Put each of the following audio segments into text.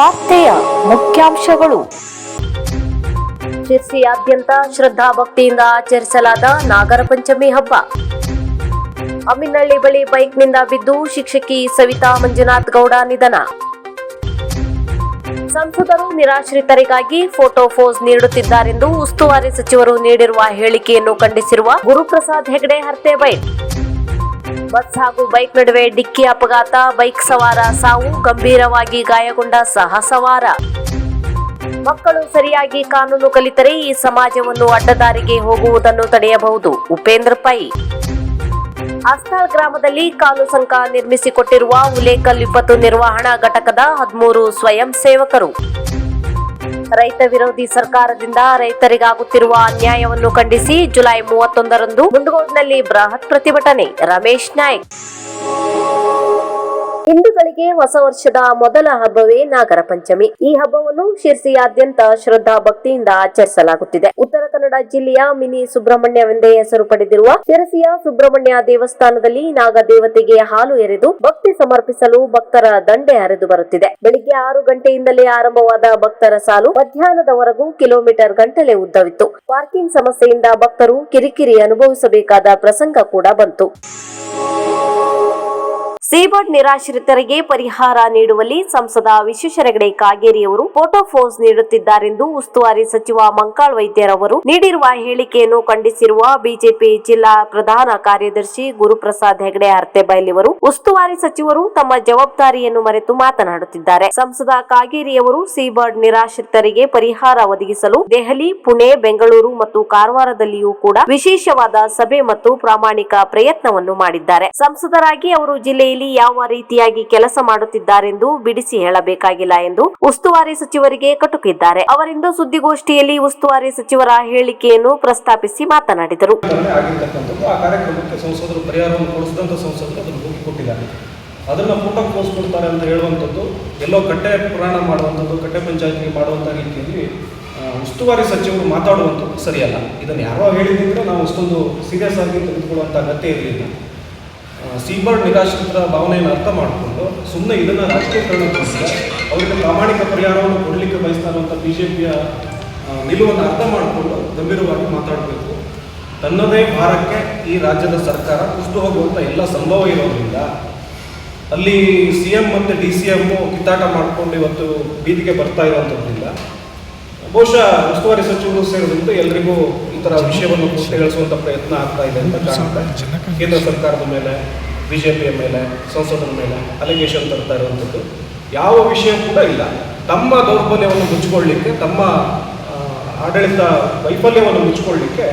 ವಾರ್ತೆಯ ಮುಖ್ಯಾಂಶಗಳು. ಶಿರ್ಸಿಯಾದ್ಯಂತ ಶ್ರದ್ಧಾ ಭಕ್ತಿಯಿಂದ ಆಚರಿಸಲಾದ ನಾಗರ ಪಂಚಮಿ ಹಬ್ಬ. ಅಮ್ಮಿನಹಳ್ಳಿ ಬಳಿ ಬೈಕ್ನಿಂದ ಬಿದ್ದು ಶಿಕ್ಷಕಿ ಸವಿತಾ ಮಂಜುನಾಥ್ ಗೌಡ ನಿಧನ. ಸಂಸದರು ನಿರಾಶ್ರಿತರಿಗಾಗಿ ಫೋಟೋ ಫೋಸ್ ನೀಡುತ್ತಿದ್ದಾರೆಂದು ಉಸ್ತುವಾರಿ ಸಚಿವರು ನೀಡಿರುವ ಹೇಳಿಕೆಯನ್ನು ಖಂಡಿಸಿರುವ ಗುರುಪ್ರಸಾದ್ ಹೆಗಡೆ ಹರ್ತೆಬೈಟ್ ಬಸ್ ಹಾಗೂ ಬೈಕ್ ನಡುವೆ ಡಿಕ್ಕಿ ಅಪಘಾತ, ಬೈಕ್ ಸವಾರ, ಸಾವು, ಗಂಭೀರವಾಗಿ ಗಾಯಗೊಂಡ ಸಹ ಸವಾರ. ಮಕ್ಕಳು ಸರಿಯಾಗಿ ಕಾನೂನು ಕಲಿತರೆ ಈ ಸಮಾಜವನ್ನು ಅಡ್ಡದಾರಿಗೆ ಹೋಗುವುದನ್ನು ತಡೆಯಬಹುದು, ಉಪೇಂದ್ರ ಪೈ. ಅಸ್ತಾಳ್ ಗ್ರಾಮದಲ್ಲಿ ಕಾಲು ಸಂಕ ನಿರ್ಮಿಸಿಕೊಟ್ಟಿರುವ ಉಲೇಕಲ್ ವಿಪತ್ತು ನಿರ್ವಹಣಾ ಘಟಕದ ಹದಿಮೂರು ಸ್ವಯಂ ಸೇವಕರು. ರೈತ ವಿರೋಧಿ ಸರ್ಕಾರದಿಂದ ರೈತರಿಗಾಗುತ್ತಿರುವ ಅನ್ಯಾಯವನ್ನು ಖಂಡಿಸಿ ಜುಲೈ ಮೂವತ್ತೊಂದರಂದು ಮುಂಡಗೋಡ್ನಲ್ಲಿ ಬೃಹತ್ ಪ್ರತಿಭಟನೆ. ರಮೇಶ್ ನಾಯ್ಕ್. ಹಿಂದೂಗಳಿಗೆ ಹೊಸ ವರ್ಷದ ಮೊದಲ ಹಬ್ಬವೇ ನಾಗರ ಪಂಚಮಿ. ಈ ಹಬ್ಬವನ್ನು ಶಿರ್ಸಿಯಾದ್ಯಂತ ಶ್ರದ್ಧಾ ಭಕ್ತಿಯಿಂದ ಆಚರಿಸಲಾಗುತ್ತಿದೆ. ಉತ್ತರ ಕನ್ನಡ ಜಿಲ್ಲೆಯ ಮಿನಿ ಸುಬ್ರಹ್ಮಣ್ಯವೆಂದೇ ಹೆಸರು ಪಡೆದಿರುವ ಶಿರಸಿಯ ಸುಬ್ರಹ್ಮಣ್ಯ ದೇವಸ್ಥಾನದಲ್ಲಿ ನಾಗ ದೇವತೆಗೆ ಹಾಲು ಎರೆದು ಭಕ್ತಿ ಸಮರ್ಪಿಸಲು ಭಕ್ತರ ದಂಡೆ ಹರಿದು ಬರುತ್ತಿದೆ. ಬೆಳಿಗ್ಗೆ ಆರು ಗಂಟೆಯಿಂದಲೇ ಆರಂಭವಾದ ಭಕ್ತರ ಸಾಲು ಮಧ್ಯಾಹ್ನದವರೆಗೂ ಕಿಲೋಮೀಟರ್ ಗಂಟಲೆ ಉದ್ದವಿತ್ತು. ಪಾರ್ಕಿಂಗ್ ಸಮಸ್ಯೆಯಿಂದ ಭಕ್ತರು ಕಿರಿಕಿರಿ ಅನುಭವಿಸಬೇಕಾದ ಪ್ರಸಂಗ ಕೂಡ ಬಂತು. ಸಿಬರ್ಡ್ ನಿರಾಶ್ರಿತರಿಗೆ ಪರಿಹಾರ ನೀಡುವಲ್ಲಿ ಸಂಸದ ವಿಶ್ವೇಶ್ವರಗಡೆ ಕಾಗೇರಿಯವರು ಫೋಟೋ ಫೋಸ್ ನೀಡುತ್ತಿದ್ದಾರೆಂದು ಉಸ್ತುವಾರಿ ಸಚಿವ ಮಂಕಾಳ್ ವೈದ್ಯರವರು ನೀಡಿರುವ ಹೇಳಿಕೆಯನ್ನು ಖಂಡಿಸಿರುವ ಬಿಜೆಪಿ ಜಿಲ್ಲಾ ಪ್ರಧಾನ ಕಾರ್ಯದರ್ಶಿ ಗುರುಪ್ರಸಾದ್ ಹೆಗಡೆ ಅರ್ತೆಬೈಲಿವರು ಉಸ್ತುವಾರಿ ಸಚಿವರು ತಮ್ಮ ಜವಾಬ್ದಾರಿಯನ್ನು ಮರೆತು ಮಾತನಾಡುತ್ತಿದ್ದಾರೆ. ಸಂಸದ ಕಾಗೇರಿಯವರು ಸೀಬರ್ಡ್ ನಿರಾಶ್ರಿತರಿಗೆ ಪರಿಹಾರ ಒದಗಿಸಲು ದೆಹಲಿ, ಪುಣೆ, ಬೆಂಗಳೂರು ಮತ್ತು ಕಾರವಾರದಲ್ಲಿಯೂ ಕೂಡ ವಿಶೇಷವಾದ ಸಭೆ ಮತ್ತು ಪ್ರಾಮಾಣಿಕ ಪ್ರಯತ್ನವನ್ನು ಮಾಡಿದ್ದಾರೆ. ಸಂಸದರಾಗಿ ಅವರು ಜಿಲ್ಲೆಯಲ್ಲಿ ಯಾವ ರೀತಿಯಾಗಿ ಕೆಲಸ ಮಾಡುತ್ತಿದ್ದಾರೆಂದು ಬಿಡಿಸಿ ಹೇಳಬೇಕಾಗಿಲ್ಲ ಎಂದು ಉಸ್ತುವಾರಿ ಸಚಿವರಿಗೆ ಕಟುಕಿದ್ದಾರೆ. ಅವರಿಂದು ಸುದ್ದಿಗೋಷ್ಠಿಯಲ್ಲಿ ಉಸ್ತುವಾರಿ ಸಚಿವರ ಹೇಳಿಕೆಯನ್ನು ಪ್ರಸ್ತಾಪಿಸಿ ಮಾತನಾಡಿದರು. ಅದನ್ನು ಪೋಸ್ಟ್ ಕೊಡ್ತಾರೆ ಅಂತ ಹೇಳುವಂಥದ್ದು, ಎಲ್ಲೋ ಕಟ್ಟೆ ಪುರಾಣ ಮಾಡುವಂಥದ್ದು, ಕಟ್ಟೆ ಪಂಚಾಯತಿಗೆ ಮಾಡುವಂಥ ರೀತಿಯಲ್ಲಿ ಉಸ್ತುವಾರಿ ಸಚಿವರು ಮಾತಾಡುವಂಥದ್ದು ಸರಿಯಲ್ಲ. ಇದನ್ನು ಯಾರೋ ಹೇಳಿದ್ರೆ ನಾವು ಅಷ್ಟೊಂದು ಸೀರಿಯಸ್ ಆಗಿ ತೆಗೆದುಕೊಳ್ಳುವಂಥ ಅಗತ್ಯ ಇರಲಿಲ್ಲ. ಸೀಬರ್ಡ್ ನಿರಾಶ್ರಿತರ ಭಾವನೆಯನ್ನು ಅರ್ಥ ಮಾಡಿಕೊಂಡು ಸುಮ್ಮನೆ ಇದನ್ನು ರಾಜಕೀಯಕರಣಕ್ಕೋಸ್ಕರ ಅವರಿಗೆ ಪ್ರಾಮಾಣಿಕ ಪರಿಹಾರವನ್ನು ಕೊಡಲಿಕ್ಕೆ ಬಯಸ್ತಾ ಇರುವಂಥ ಬಿ ಜೆ ಪಿಯ ನಿಲುವನ್ನು ಅರ್ಥ ಮಾಡಿಕೊಂಡು ಗಂಭೀರವಾಗಿ ಮಾತಾಡಬೇಕು. ತನ್ನದೇ ಭಾರಕ್ಕೆ ಈ ರಾಜ್ಯದ ಸರ್ಕಾರ ಕುಸಿದು ಹೋಗುವಂಥ ಎಲ್ಲ ಸಂಭವ ಇರೋದ್ರಿಂದ ಅಲ್ಲಿ ಸಿ ಎಂ ಮತ್ತು ಡಿ ಸಿ ಎಮ್ಮು ಕಿತ್ತಾಟ ಮಾಡಿಕೊಂಡು ಇವತ್ತು ಬೀದಿಗೆ ಬರ್ತಾ ಇರುವಂಥದ್ರಿಂದ ಬಹುಶಃ ಉಸ್ತುವಾರಿ ಸಚಿವರು ಸೇರಿದಂತೆ ಎಲ್ರಿಗೂ ಈ ಥರ ವಿಷಯವನ್ನು ಪುಷ್ಟಗೊಳಿಸುವಂಥ ಪ್ರಯತ್ನ ಆಗ್ತಾ ಇದೆ ಅಂತ ಕಾರಣಕ್ಕೆ ಕೇಂದ್ರ ಸರ್ಕಾರದ ಮೇಲೆ ಬಿ ಜೆ ಪಿಯ ಮೇಲೆ ಸಂಸದರ ಮೇಲೆ ಅಲಿಗೇಷನ್ ತರ್ತಾ ಇರುವಂಥದ್ದು ಯಾವ ವಿಷಯ ಕೂಡ ಇಲ್ಲ. ತಮ್ಮ ದೌರ್ಬಲ್ಯವನ್ನು ಮುಚ್ಚಿಕೊಳ್ಳಿಕ್ಕೆ ತಮ್ಮ ಆಡಳಿತ ವೈಫಲ್ಯವನ್ನು ಮುಚ್ಚಿಕೊಳ್ಳಿಕ್ಕೆ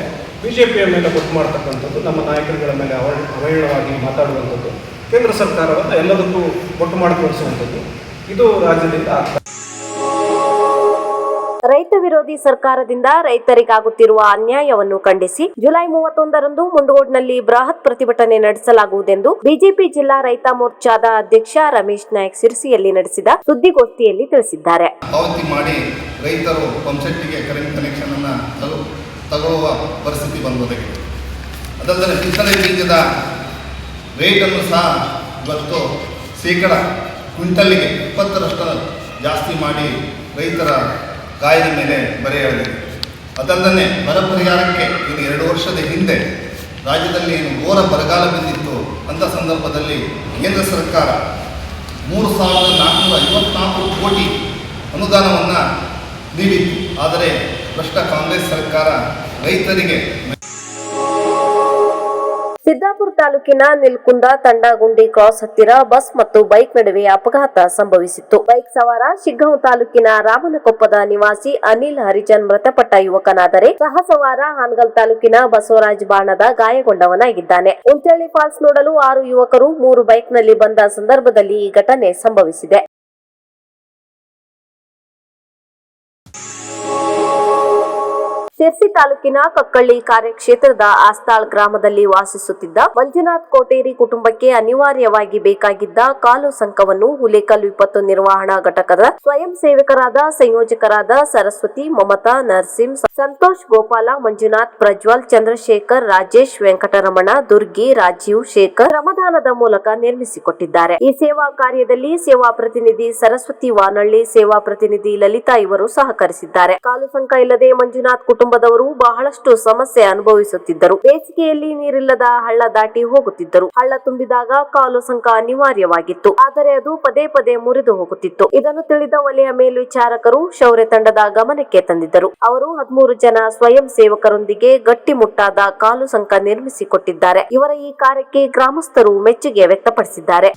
ಬಿ ಜೆ ಪಿಯ ಮೇಲೆ ಗೊತ್ತು ಮಾಡ್ತಕ್ಕಂಥದ್ದು ನಮ್ಮ ನಾಯಕರುಗಳ ಮೇಲೆ ಅವ ಅವಹೇಳನವಾಗಿ ಮಾತಾಡುವಂಥದ್ದು ಕೇಂದ್ರ ಸರ್ಕಾರವನ್ನು ಎಲ್ಲದಕ್ಕೂ ಒಟ್ಟು ಮಾಡಿ ತೋರಿಸುವಂಥದ್ದು ಇದು ರಾಜ್ಯದಿಂದ ಆಗ್ತಾ ರೈತ ವಿರೋಧಿ ಸರ್ಕಾರದಿಂದ ರೈತರಿಗಾಗುತ್ತಿರುವ ಅನ್ಯಾಯವನ್ನು ಖಂಡಿಸಿ ಜುಲೈ ಮೂವತ್ತೊಂದರಂದು ಮುಂಡಗೋಡ್ನಲ್ಲಿ ಬೃಹತ್ ಪ್ರತಿಭಟನೆ ನಡೆಸಲಾಗುವುದೆಂದು ಬಿಜೆಪಿ ಜಿಲ್ಲಾ ರೈತ ಮೋರ್ಚಾದ ಅಧ್ಯಕ್ಷ ರಮೇಶ್ ನಾಯಕ್ ಸಿರ್ಸಿಯಲ್ಲಿ ನಡೆಸಿದ ಸುದ್ದಿಗೋಷ್ಠಿಯಲ್ಲಿ ತಿಳಿಸಿದ್ದಾರೆ. ಪಾವತಿ ಮಾಡಿ ರೈತರು ಪಂಪ್ಸೆಟ್ಗೆ ಕರೆಂಟ್ ಕನೆಕ್ಷನನ್ನು ತಗೊ, ತಗೊಳ್ಳುವ ಪರಿಸ್ಥಿತಿ ಬಂದೊದಗಿದೆ. ಅದಲ್ಲದೆ ಕಿತ್ತಳೆ ಬೀಜದ ರೇಟನ್ನು ಸಹ ಇವತ್ತು ಶೇಕಡ ಕ್ವಿಂಟಲ್ಗೆ ಇಪ್ಪತ್ತರಷ್ಟು ಜಾಸ್ತಿ ಮಾಡಿ ರೈತರ ಗಾಯದ ಮೇಲೆ ಬರೆ ಅದಲ್ಲದೆ ಬರ ಪರಿಹಾರಕ್ಕೆ ಇನ್ನು ಎರಡು ವರ್ಷದ ಹಿಂದೆ ರಾಜ್ಯದಲ್ಲಿ ಏನು ಘೋರ ಬರಗಾಲ ಬಿದ್ದಿತ್ತು, ಅಂಥ ಸಂದರ್ಭದಲ್ಲಿ ಕೇಂದ್ರ ಸರ್ಕಾರ ಮೂರು ಸಾವಿರದ ನಾಲ್ಕುನೂರ ಐವತ್ನಾಲ್ಕು ಕೋಟಿ ಅನುದಾನವನ್ನು ನೀಡಿತ್ತು. ಆದರೆ ಭ್ರಷ್ಟ ಕಾಂಗ್ರೆಸ್ ಸರ್ಕಾರ ರೈತರಿಗೆ ಸಿದ್ದಾಪುರ ತಾಲೂಕಿನ ನಿಲ್ಕುಂದ ತಂಡಗುಂಡಿ ಕ್ರಾಸ್ ಹತ್ತಿರ ಬಸ್ ಮತ್ತು ಬೈಕ್ ನಡುವೆ ಅಪಘಾತ ಸಂಭವಿಸಿತ್ತು. ಬೈಕ್ ಸವಾರ ಶಿಗ್ಗಾಂವ್ ತಾಲೂಕಿನ ರಾಮನಕೊಪ್ಪದ ನಿವಾಸಿ ಅನಿಲ್ ಹರಿಜನ್ ಮೃತಪಟ್ಟ ಯುವಕನಾದರೆ ಸಹ ಸವಾರ ಹಾನಗಲ್ ತಾಲೂಕಿನ ಬಸವರಾಜ್ ಬಾಣದ ಗಾಯಗೊಂಡವನಾಗಿದ್ದಾನೆ. ಉಂಚಳ್ಳಿ ಫಾಲ್ಸ್ ನೋಡಲು ಆರು ಯುವಕರು, ಮೂರು ಬೈಕ್ನಲ್ಲಿ ಬಂದ ಸಂದರ್ಭದಲ್ಲಿ ಈ ಘಟನೆ ಸಂಭವಿಸಿದೆ. ಶಿರ್ಸಿ ತಾಲೂಕಿನ ಕಕ್ಕಳ್ಳಿ ಕಾರ್ಯಕ್ಷೇತ್ರದ ಆಸ್ತಾಳ್ ಗ್ರಾಮದಲ್ಲಿ ವಾಸಿಸುತ್ತಿದ್ದ ಮಂಜುನಾಥ್ ಕೋಟೇರಿ ಕುಟುಂಬಕ್ಕೆ ಅನಿವಾರ್ಯವಾಗಿ ಬೇಕಾಗಿದ್ದ ಕಾಲು ಸಂಕವನ್ನು ಹುಲೇಕಲ್ ವಿಪತ್ತು ನಿರ್ವಹಣಾ ಘಟಕದ ಸ್ವಯಂ ಸೇವಕರಾದ ಸಂಯೋಜಕರಾದ ಸರಸ್ವತಿ, ಮಮತಾ ನರಸಿಂ ಸಂತೋಷ್ ಗೋಪಾಲ, ಮಂಜುನಾಥ್ ಪ್ರಜ್ವಲ್, ಚಂದ್ರಶೇಖರ್, ರಾಜೇಶ್ ವೆಂಕಟರಮಣ, ದುರ್ಗಿ, ರಾಜೀವ್ ಶೇಖರ್ ರಮದಾನದ ಮೂಲಕ ನಿರ್ಮಿಸಿಕೊಟ್ಟಿದ್ದಾರೆ. ಈ ಸೇವಾ ಕಾರ್ಯದಲ್ಲಿ ಸೇವಾ ಪ್ರತಿನಿಧಿ ಸರಸ್ವತಿ ವಾನಳ್ಳಿ, ಸೇವಾ ಪ್ರತಿನಿಧಿ ಲಲಿತಾ ಇವರು ಸಹಕರಿಸಿದ್ದಾರೆ. ಕಾಲು ಸಂಕ ಇಲ್ಲದೆ ಮಂಜುನಾಥ್ ಕುಟುಂಬದವರು ಬಹಳಷ್ಟು ಸಮಸ್ಯೆ ಅನುಭವಿಸುತ್ತಿದ್ದರು. ಬೇಸಿಗೆಯಲ್ಲಿ ನೀರಿಲ್ಲದ ಹಳ್ಳ ದಾಟಿ ಹೋಗುತ್ತಿದ್ದರು. ಹಳ್ಳ ತುಂಬಿದಾಗ ಕಾಲು ಸಂಕ ಅನಿವಾರ್ಯವಾಗಿತ್ತು. ಆದರೆ ಅದು ಪದೇ ಪದೇ ಮುರಿದು ಹೋಗುತ್ತಿತ್ತು. ಇದನ್ನು ತಿಳಿದ ವಲಯ ಮೇಲ್ವಿಚಾರಕರು ಶೌರ್ಯ ತಂಡದ ಗಮನಕ್ಕೆ ತಂದಿದ್ದರು. ಅವರು ಹದಿಮೂರು ಜನ ಸ್ವಯಂ ಸೇವಕರೊಂದಿಗೆ ಗಟ್ಟಿಮುಟ್ಟಾದ ಕಾಲು ಸಂಕ ನಿರ್ಮಿಸಿಕೊಟ್ಟಿದ್ದಾರೆ. ಇವರ ಈ ಕಾರ್ಯಕ್ಕೆ ಗ್ರಾಮಸ್ಥರು ಮೆಚ್ಚುಗೆ ವ್ಯಕ್ತಪಡಿಸಿದ್ದಾರೆ.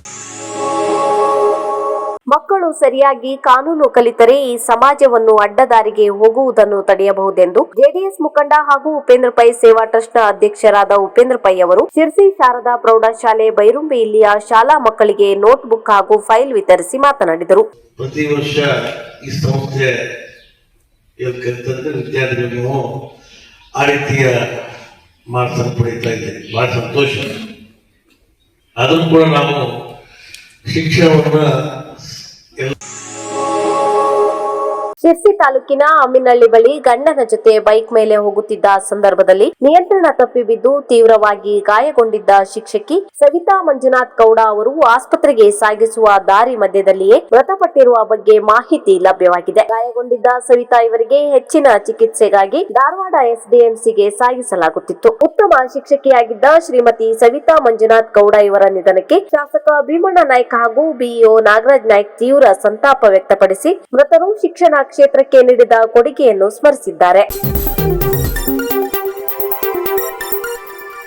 ಮಕ್ಕಳು ಸರಿಯಾಗಿ ಕಾನೂನು ಕಲಿತರೆ ಈ ಸಮಾಜವನ್ನು ಅಡ್ಡದಾರಿಗೆ ಹೋಗುವುದನ್ನು ತಡೆಯಬಹುದೆಂದು ಜೆಡಿಎಸ್ ಮುಖಂಡ ಹಾಗೂ ಉಪೇಂದ್ರ ಪೈ ಸೇವಾ ಟ್ರಸ್ಟ್ನ ಅಧ್ಯಕ್ಷರಾದ ಉಪೇಂದ್ರ ಪೈ ಅವರು ಶಿರ್ಸಿ ಶಾರದಾ ಪ್ರೌಢಶಾಲೆ ಬೈರುಂಬೆಯಲ್ಲಿಯ ಶಾಲಾ ಮಕ್ಕಳಿಗೆ ನೋಟ್ಬುಕ್ ಹಾಗೂ ಫೈಲ್ ವಿತರಿಸಿ ಮಾತನಾಡಿದರು. ಪ್ರತಿ ವರ್ಷ ಈ ಸಂಸ್ಥೆ ಬಹಳ ಸಂತೋಷ. ಅದನ್ನು ಕೂಡ ನಾವು ಶಿಕ್ಷಣವನ್ನ ಎಲ್ಲ ಶಿರ್ಸಿ ತಾಲೂಕಿನ ಅಮ್ಮಿನಹಳ್ಳಿ ಬಳಿ ಗಂಡನ ಜೊತೆ ಬೈಕ್ ಮೇಲೆ ಹೋಗುತ್ತಿದ್ದ ಸಂದರ್ಭದಲ್ಲಿ ನಿಯಂತ್ರಣ ತಪ್ಪಿ ಬಿದ್ದು ತೀವ್ರವಾಗಿ ಗಾಯಗೊಂಡಿದ್ದ ಶಿಕ್ಷಕಿ ಸವಿತಾ ಮಂಜುನಾಥ್ ಗೌಡ ಅವರು ಆಸ್ಪತ್ರೆಗೆ ಸಾಗಿಸುವ ದಾರಿ ಮಧ್ಯದಲ್ಲಿಯೇ ಮೃತಪಟ್ಟಿರುವ ಬಗ್ಗೆ ಮಾಹಿತಿ ಲಭ್ಯವಾಗಿದೆ. ಗಾಯಗೊಂಡಿದ್ದ ಸವಿತಾ ಇವರಿಗೆ ಹೆಚ್ಚಿನ ಚಿಕಿತ್ಸೆಗಾಗಿ ಧಾರವಾಡ ಎಸ್ಡಿಎಂಸಿಗೆ ಸಾಗಿಸಲಾಗುತ್ತಿತ್ತು. ಉತ್ತಮ ಶಿಕ್ಷಕಿಯಾಗಿದ್ದ ಶ್ರೀಮತಿ ಸವಿತಾ ಮಂಜುನಾಥ್ ಗೌಡ ಇವರ ನಿಧನಕ್ಕೆ ಶಾಸಕ ಭೀಮಣ್ಣ ನಾಯ್ಕ ಹಾಗೂ ಬಿಇಒ ನಾಗರಾಜ್ ನಾಯ್ಕ್ ತೀವ್ರ ಸಂತಾಪ ವ್ಯಕ್ತಪಡಿಸಿ ಮೃತರು ಶಿಕ್ಷಣ ಕ್ಷೇತ್ರಕ್ಕೆ ನೀಡಿದ ಕೊಡುಗೆಯನ್ನು ಸ್ಮರಿಸಿದ್ದಾರೆ.